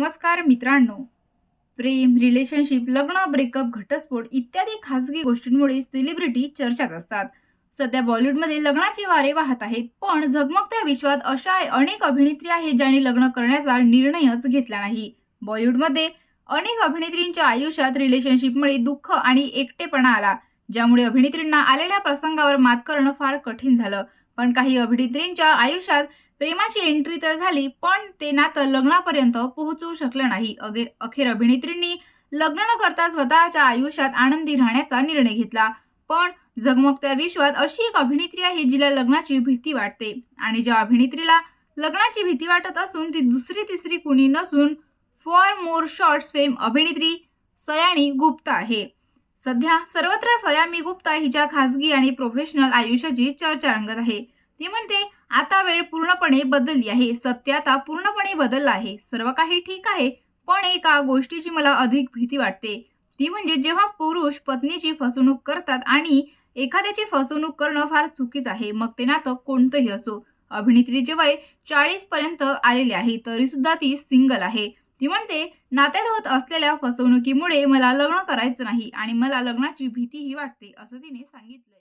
नमस्कार मित्रांनो. प्रेम रिलेशनशिप लग्न ब्रेकअप घटस्फोट इत्यादी खासगी गोष्टींमुळे सेलिब्रिटी चर्चेत असतात. सध्या बॉलिवूडमध्ये लग्नाचे वारे वाहत आहेत पण झगमगत्या विश्वात अशा अनेक अभिनेत्री आहेत ज्यांनी लग्न करण्याचा निर्णयच घेतला नाही. बॉलिवूडमध्ये अनेक अभिनेत्रींच्या आयुष्यात रिलेशनशिपमुळे दुःख आणि एकटेपणा आला ज्यामुळे अभिनेत्रींना आलेल्या प्रसंगावर मात करणं फार कठीण झालं. पण काही अभिनेत्रींच्या आयुष्यात प्रेमाची एंट्री तर झाली पण ते नातं लग्नापर्यंत पोहोचवू शकलं नाही. अगे अखेर अभिनेत्रींनी लग्न न करता स्वतःच्या आयुष्यात आनंदी राहण्याचा निर्णय घेतला. पण जगमगत्या विश्वात अशी एक अभिनेत्री आहे जिला लग्नाची भीती वाटते. आणि ज्या अभिनेत्रीला लग्नाची भीती वाटत असून ती दुसरी तिसरी कुणी नसून फॉर मोर शॉर्ट्स फेम अभिनेत्री सयानी गुप्ता आहे. सध्या सर्वत्र सयामी गुप्ता हिच्या खासगी आणि प्रोफेशनल आयुष्याची चर्चा रंगत आहे. ती म्हणते आता वेळ पूर्णपणे बदलली आहे. सत्य आता पूर्णपणे बदललं आहे. सर्व काही ठीक आहे पण एका गोष्टीची मला अधिक भीती वाटते. ती म्हणजे जेव्हा पुरुष पत्नीची फसवणूक करतात आणि एखाद्याची फसवणूक करणं फार चुकीचं आहे मग ते नातं कोणतंही असो. अभिनेत्रीचे वय चाळीस पर्यंत आलेले आहे तरी सुद्धा ती सिंगल आहे. ती म्हणते नात्यात होत असलेल्या फसवणुकीमुळे मला लग्न करायचं नाही आणि मला लग्नाची भीतीही वाटते असं तिने सांगितलंय.